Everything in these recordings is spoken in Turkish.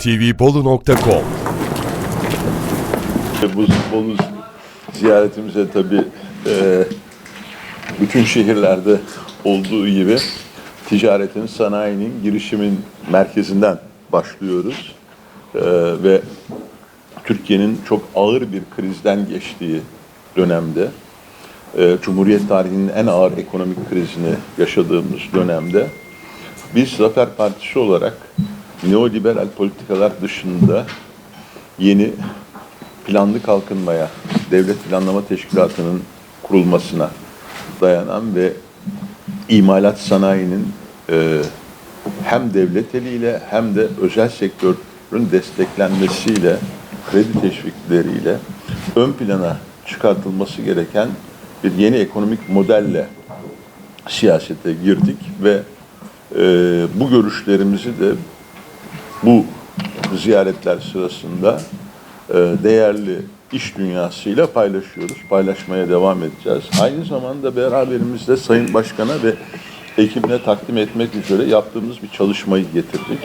tvbolu.com Bu Bolu ziyaretimize tabii e, bütün şehirlerde olduğu gibi ticaretin, sanayinin, girişimin merkezinden başlıyoruz. E, ve Türkiye'nin çok ağır bir krizden geçtiği dönemde, e, Cumhuriyet tarihinin en ağır ekonomik krizini yaşadığımız dönemde biz Zafer Partisi olarak neoliberal politikalar dışında yeni planlı kalkınmaya, devlet planlama teşkilatının kurulmasına dayanan ve imalat sanayinin e, hem devlet eliyle hem de özel sektörün desteklenmesiyle, kredi teşvikleriyle ön plana çıkartılması gereken bir yeni ekonomik modelle siyasete girdik ve e, bu görüşlerimizi de bu ziyaretler sırasında e, değerli iş dünyasıyla paylaşıyoruz. Paylaşmaya devam edeceğiz. Aynı zamanda beraberimizde Sayın Başkan'a ve ekibine takdim etmek üzere yaptığımız bir çalışmayı getirdik.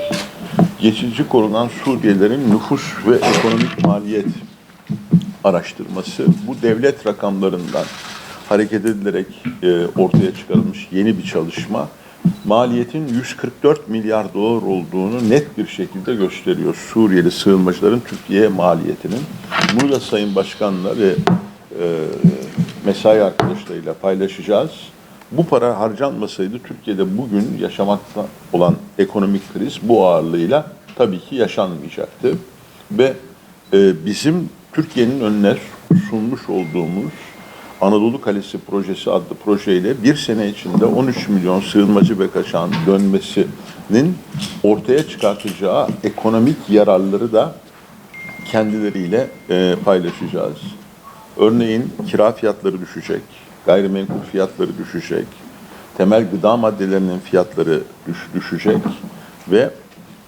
Geçici korunan Suriyelilerin nüfus ve ekonomik maliyet araştırması bu devlet rakamlarından hareket edilerek e, ortaya çıkarılmış yeni bir çalışma maliyetin 144 milyar dolar olduğunu net bir şekilde gösteriyor. Suriyeli sığınmacıların Türkiye'ye maliyetinin. Bunu da Sayın Başkan'la ve e, mesai arkadaşlarıyla paylaşacağız. Bu para harcanmasaydı Türkiye'de bugün yaşamakta olan ekonomik kriz bu ağırlığıyla tabii ki yaşanmayacaktı. Ve e, bizim Türkiye'nin önüne sunmuş olduğumuz Anadolu Kalesi Projesi adlı projeyle bir sene içinde 13 milyon sığınmacı ve kaçağın dönmesinin ortaya çıkartacağı ekonomik yararları da kendileriyle e, paylaşacağız. Örneğin kira fiyatları düşecek, gayrimenkul fiyatları düşecek, temel gıda maddelerinin fiyatları düş, düşecek ve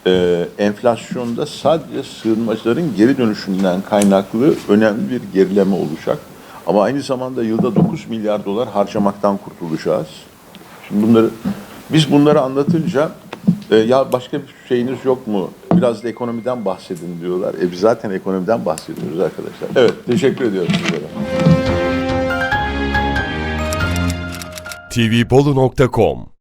e, enflasyonda sadece sığınmacıların geri dönüşünden kaynaklı önemli bir gerileme olacak. Ama aynı zamanda yılda 9 milyar dolar harcamaktan kurtulacağız. Şimdi bunları biz bunları anlatınca e, ya başka bir şeyiniz yok mu? Biraz da ekonomiden bahsedin diyorlar. E biz zaten ekonomiden bahsediyoruz arkadaşlar. Evet, teşekkür ediyorum sizlere. tvbolu.com